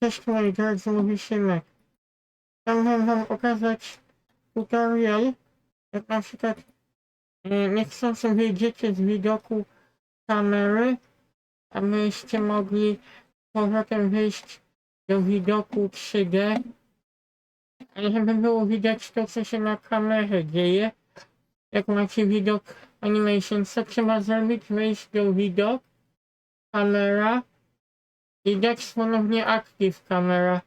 Cześć moi drodzy, mówi Szymek. Chciałbym wam okazać tutorial, jak na przykład e, niechcący wyjdziecie z widoku kamery, abyście mogli powrotem wyjść do widoku 3D, ale żeby było widać to, co się na kamerze dzieje. Jak macie widok animation, co trzeba zrobić? Wejść do widok, kamera, i dać ponownie aktyw kamera.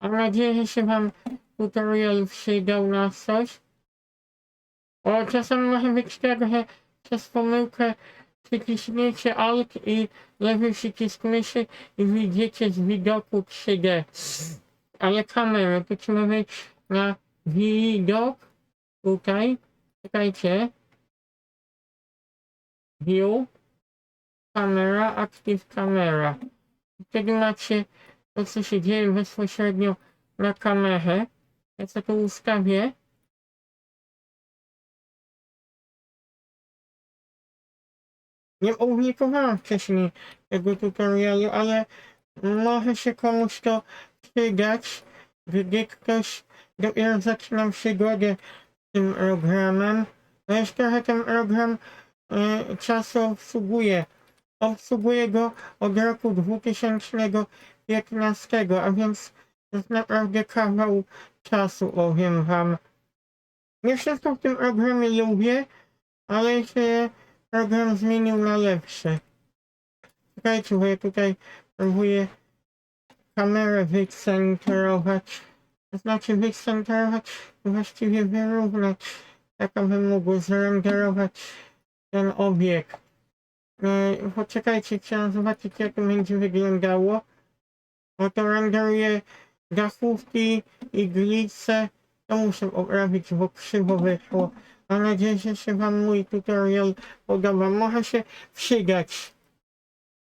Mam nadzieję, że się wam tutorial przydał na coś. Bo czasem może być tak, że przez pomyłkę przyciśniecie Alt i lewy przycisk myszy i wyjdziecie z widoku 3D. Ale kamerę, to trzeba wejść na widok, tutaj, czekajcie, view, kamera, active kamera. Wtedy macie to, co się dzieje bezpośrednio na kamerze. Ja sobie to ustawię. Nie opublikowałem wcześniej tego tutorialu, ale może się komuś to przydać, gdy ktoś dopiero zaczyna przygodę z tym programem. No już trochę ten program e, czasu obsługuje. Obsługuję go od roku 2015, a więc jest naprawdę kawał czasu, powiem wam. Nie wszystko w tym programie lubię, ale się program zmienił na lepsze. Czekajcie, bo ja tutaj próbuję kamerę wycentrować. To znaczy wycentrować, właściwie wyrównać, tak abym mógł zrenderować ten obiekt. E, Poczekajcie, chciałem zobaczyć jak to będzie wyglądało. Oto renderuję dachówki, iglice. To muszę poprawić, bo krzywo wyszło. Mam nadzieję, że się wam mój tutorial podoba. Może się przydać.